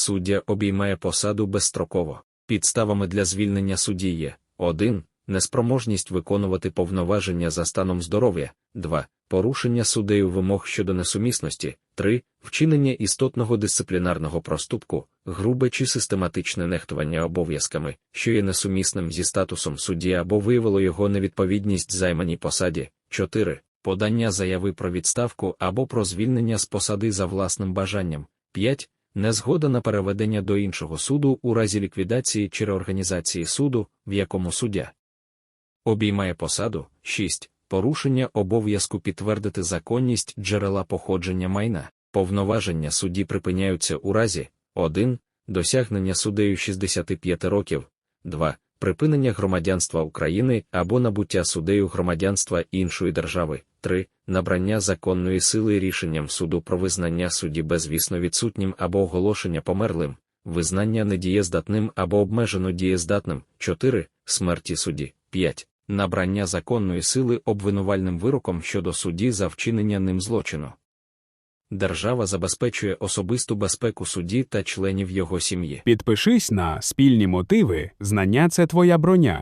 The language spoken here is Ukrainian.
Суддя обіймає посаду безстроково. Підставами для звільнення судді є 1. Неспроможність виконувати повноваження за станом здоров'я, 2. Порушення суддею вимог щодо несумісності, 3. Вчинення істотного дисциплінарного проступку, грубе чи систематичне нехтування обов'язками, що є несумісним зі статусом судді або виявило його невідповідність займаній посаді, 4. Подання заяви про відставку або про звільнення з посади за власним бажанням, 5. Незгода на переведення до іншого суду у разі ліквідації чи реорганізації суду, в якому суддя обіймає посаду, 6. Порушення обов'язку підтвердити законність джерела походження майна, повноваження судді припиняються у разі 1. Досягнення суддею 65 років, 2. Припинення громадянства України або набуття суддею громадянства іншої держави, 3. Набрання законної сили рішенням суду про визнання судді безвісно відсутнім або оголошення померлим, визнання недієздатним або обмежено дієздатним, 4. Смерті судді, 5. Набрання законної сили обвинувальним вироком щодо судді за вчинення ним злочину. Держава забезпечує особисту безпеку судді та членів його сім'ї. Підпишись на спільні мотиви, знання це твоя броня.